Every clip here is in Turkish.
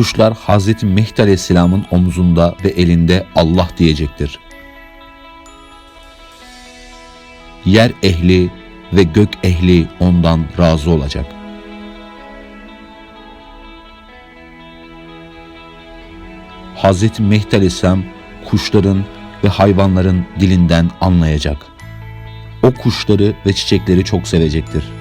Kuşlar Hazreti Mehdi Aleyhisselam'ın omzunda ve elinde Allah diyecektir. Yer ehli ve gök ehli ondan razı olacak. Hazreti Mehdi Aleyhisselam kuşların ve hayvanların dilinden anlayacak. O kuşları ve çiçekleri çok sevecektir.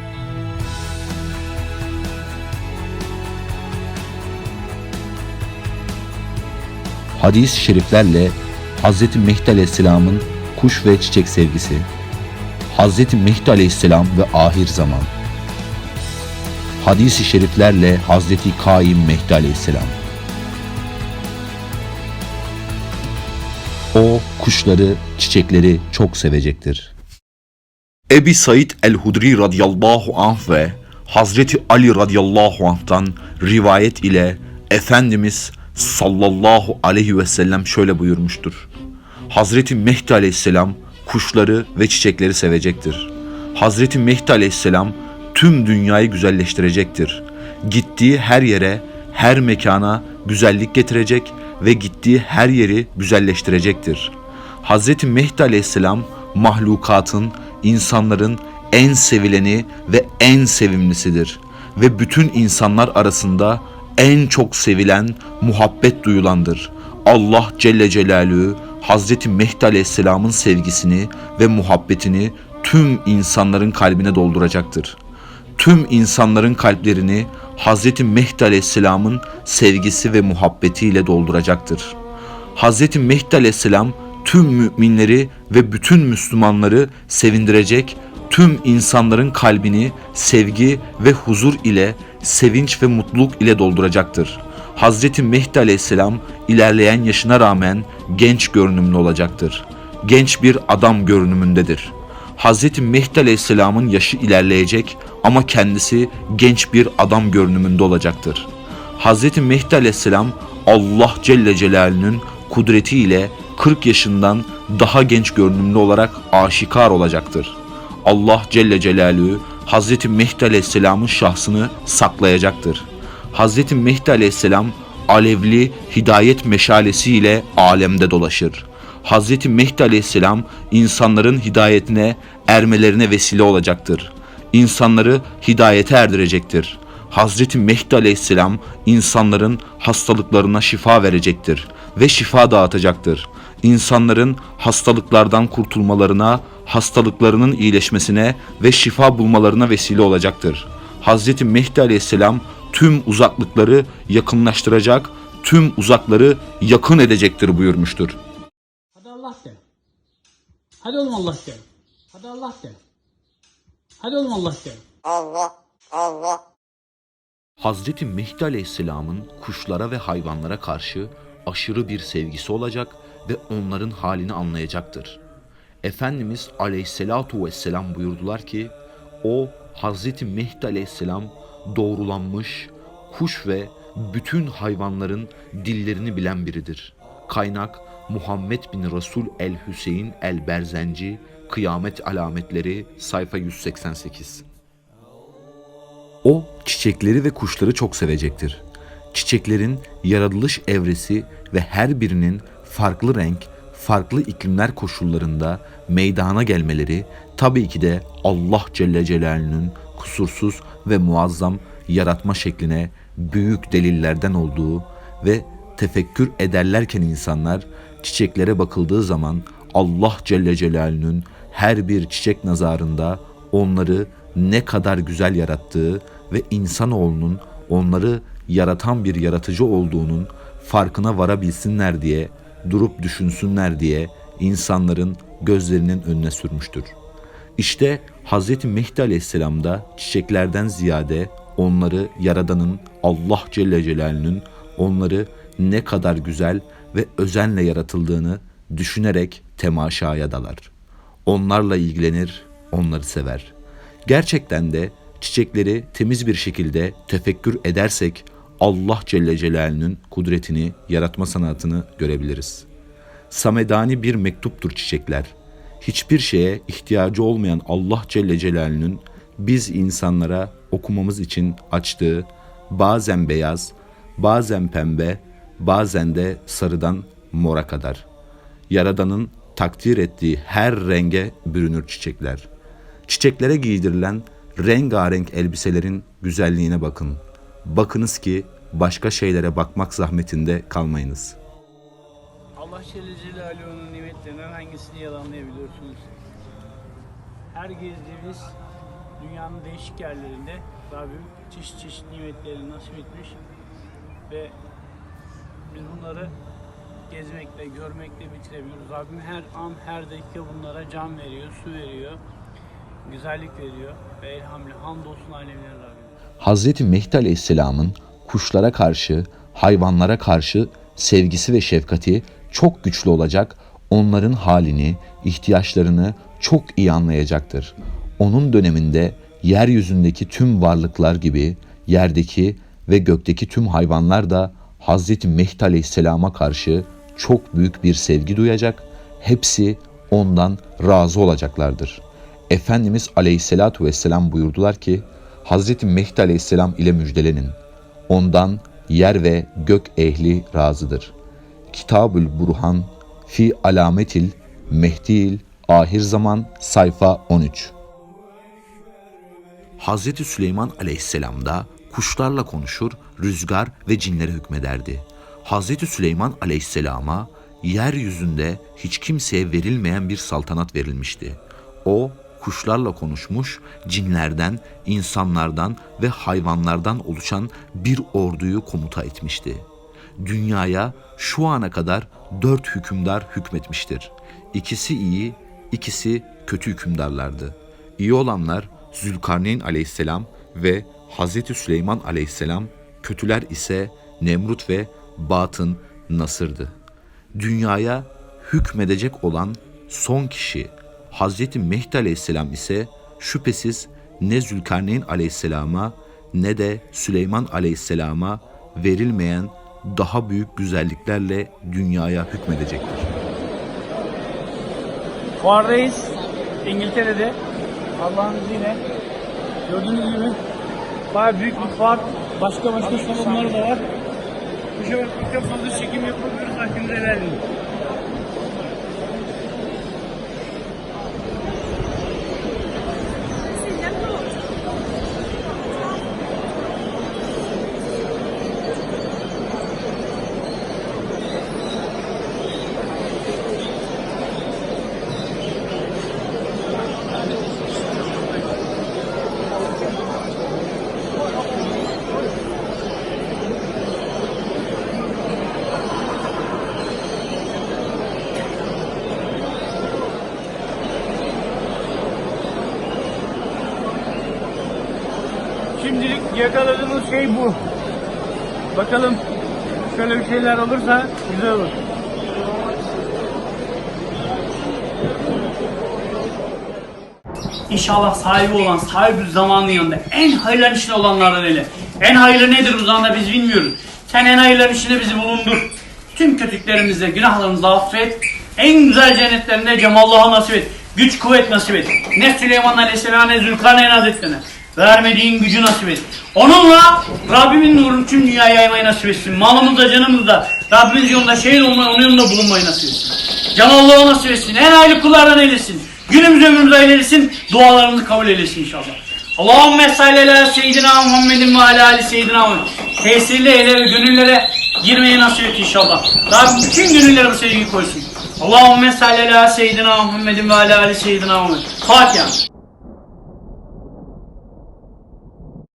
Hadis-i şeriflerle Hz. Mehdi Aleyhisselam'ın kuş ve çiçek sevgisi, Hz. Mehdi Aleyhisselam ve ahir zaman, Hadis-i şeriflerle Hz. Kaim Mehdi Aleyhisselam, O kuşları, çiçekleri çok sevecektir. Ebi Said el-Hudri radıyallahu anh ve Hazreti Ali radıyallahu anh'tan rivayet ile Efendimiz sallallahu aleyhi ve sellem şöyle buyurmuştur. Hazreti Mehdi aleyhisselam kuşları ve çiçekleri sevecektir. Hazreti Mehdi aleyhisselam tüm dünyayı güzelleştirecektir. Gittiği her yere, her mekana güzellik getirecek ve gittiği her yeri güzelleştirecektir. Hazreti Mehdi aleyhisselam mahlukatın, insanların en sevileni ve en sevimlisidir ve bütün insanlar arasında en çok sevilen, muhabbet duyulandır. Allah Celle Celaluhu Hazreti Mehdi Aleyhisselam'ın sevgisini ve muhabbetini tüm insanların kalbine dolduracaktır. Tüm insanların kalplerini Hazreti Mehdi Aleyhisselam'ın sevgisi ve muhabbetiyle dolduracaktır. Hazreti Mehdi Aleyhisselam tüm müminleri ve bütün Müslümanları sevindirecek, tüm insanların kalbini sevgi ve huzur ile, sevinç ve mutluluk ile dolduracaktır. Hazreti Mehdi Aleyhisselam ilerleyen yaşına rağmen genç görünümlü olacaktır. Genç bir adam görünümündedir. Hazreti Mehdi Aleyhisselam'ın yaşı ilerleyecek ama kendisi genç bir adam görünümünde olacaktır. Hazreti Mehdi Aleyhisselam Allah Celle Celaluhu'nun kudretiyle 40 yaşından daha genç görünümlü olarak aşikar olacaktır. Allah Celle Celaluhu Hazreti Mehdi Aleyhisselam'ın şahsını saklayacaktır. Hazreti Mehdi Aleyhisselam alevli hidayet meşalesiyle alemde dolaşır. Hazreti Mehdi Aleyhisselam insanların hidayetine ermelerine vesile olacaktır. İnsanları hidayete erdirecektir. Hazreti Mehdi Aleyhisselam insanların hastalıklarına şifa verecektir ve şifa dağıtacaktır. İnsanların hastalıklardan kurtulmalarına, hastalıklarının iyileşmesine ve şifa bulmalarına vesile olacaktır. Hazreti Mehdi Aleyhisselam tüm uzaklıkları yakınlaştıracak, tüm uzakları yakın edecektir buyurmuştur. Hadi Allah de. Hadi oğlum Allah de. Hadi Allah de. Hadi oğlum Allah de. Hazreti Mehdi Aleyhisselam'ın kuşlara ve hayvanlara karşı aşırı bir sevgisi olacak ve onların halini anlayacaktır. Efendimiz Aleyhisselatu Vesselam buyurdular ki, o Hazreti Mehdi Aleyhisselam doğrulanmış, kuş ve bütün hayvanların dillerini bilen biridir. Kaynak Muhammed bin Resul el Hüseyin el Berzenci, Kıyamet Alametleri, sayfa 188. O çiçekleri ve kuşları çok sevecektir. Çiçeklerin yaratılış evresi ve her birinin farklı renk, farklı iklimler koşullarında meydana gelmeleri tabii ki de Allah Celle Celaluhu'nun kusursuz ve muazzam yaratma şekline büyük delillerden olduğu ve tefekkür ederlerken insanlar çiçeklere bakıldığı zaman Allah Celle Celaluhu'nun her bir çiçek nazarında onları ne kadar güzel yarattığı ve insanoğlunun onları yaratan bir yaratıcı olduğunun farkına varabilsinler diye, durup düşünsünler diye insanların gözlerinin önüne sürmüştür. İşte Hz. Mehdi Aleyhisselam da çiçeklerden ziyade onları Yaradan'ın Allah Celle Celaluhu'nun onları ne kadar güzel ve özenle yaratıldığını düşünerek temaşaya dalar. Onlarla ilgilenir, onları sever. Gerçekten de çiçekleri temiz bir şekilde tefekkür edersek Allah Celle Celaluhu'nun kudretini, yaratma sanatını görebiliriz. Samedani bir mektuptur çiçekler. Hiçbir şeye ihtiyacı olmayan Allah Celle Celaluhu'nun biz insanlara okumamız için açtığı bazen beyaz, bazen pembe, bazen de sarıdan mora kadar. Yaradan'ın takdir ettiği her renge bürünür çiçekler. Çiçeklere giydirilen rengarenk elbiselerin güzelliğine bakın. Bakınız ki başka şeylere bakmak zahmetinde kalmayınız. Allah Celle Celaluhu'nun nimetlerinden hangisini yalanlayabiliyorsunuz? Her gezdiğimiz dünyanın değişik yerlerinde Rabbim çeşit çeşit nimetlerini nasip etmiş ve biz bunları gezmekle, görmekle bitiremiyoruz. Rabbim her an, her dakika bunlara can veriyor, su veriyor, güzellik veriyor ve elhamdülillah hamdolsun alemler Rabbim. Hazreti Mehdi Aleyhisselam'ın kuşlara karşı, hayvanlara karşı sevgisi ve şefkati çok güçlü olacak, onların halini, ihtiyaçlarını çok iyi anlayacaktır. Onun döneminde yeryüzündeki tüm varlıklar gibi yerdeki ve gökteki tüm hayvanlar da Hazreti Mehdi Aleyhisselam'a karşı çok büyük bir sevgi duyacak, hepsi ondan razı olacaklardır. Efendimiz Aleyhisselatu Vesselam buyurdular ki, Hazreti Mehdi Aleyhisselam ile müjdelenin. Ondan yer ve gök ehli razıdır. Kitabül Burhan fi alametil Mehdil ahir zaman sayfa 13. Hazreti Süleyman Aleyhisselam da kuşlarla konuşur, rüzgar ve cinlere hükmederdi. Hazreti Süleyman Aleyhisselam'a yeryüzünde hiç kimseye verilmeyen bir saltanat verilmişti. O kuşlarla konuşmuş, cinlerden, insanlardan ve hayvanlardan oluşan bir orduyu komuta etmişti. Dünyaya şu ana kadar dört hükümdar hükmetmiştir. İkisi iyi, ikisi kötü hükümdarlardı. İyi olanlar Zülkarneyn aleyhisselam ve Hazreti Süleyman aleyhisselam, kötüler ise Nemrut ve Batın Nasır'dı. Dünyaya hükmedecek olan son kişi Hazreti Mehdi aleyhisselam ise şüphesiz ne Zülkarneyn aleyhisselama ne de Süleyman aleyhisselama verilmeyen daha büyük güzelliklerle dünyaya hükmedecektir. Fuardayız. İngiltere'de. Allah'ın izniyle. Gördüğünüz gibi bayağı büyük bir fuar. Başka başka salonları da var. Bu sefer çok fazla çekim yapamıyoruz. Hakkınızı helal edin. Yakaladığımız şey bu. Bakalım şöyle bir şeyler olursa güzel olur. İnşallah sahibi olan, sahibi zamanın yanında en hayırların içinde olanlardan ele. En hayırlı nedir bu zamanda biz bilmiyoruz. Sen en hayırların içinde bizi bulundur. Tüm kötülüklerimizle, günahlarımızı affet. En güzel cennetlerinde Cemalullah'a nasip et. Güç kuvvet nasip et. Ne Süleyman Aleyhisselam ne Zülkarneyn Hazretlerine. Vermediğin gücü nasip et. Onunla Rabbimin nurunu tüm dünyaya yaymayı nasip etsin. Malımızda canımızda Rabbimiz yolunda şehit olmayı, onun yolunda bulunmayı nasip etsin. Can Allah'a nasip etsin. En hayırlı kullardan eylesin. Günümüz ömrümüzü eylesin. Dualarımızı kabul eylesin inşallah. Allahümme salli ala seyyidina Muhammedin ve ala ali seyyidina Muhammed. Tesirli ele ve gönüllere girmeyi nasip et inşallah. Rabbim bütün gönüllere bu sevgiyi koysun. Allahümme salli ala seyyidina Muhammedin ve ala ali seyyidina Muhammed. Fatiha.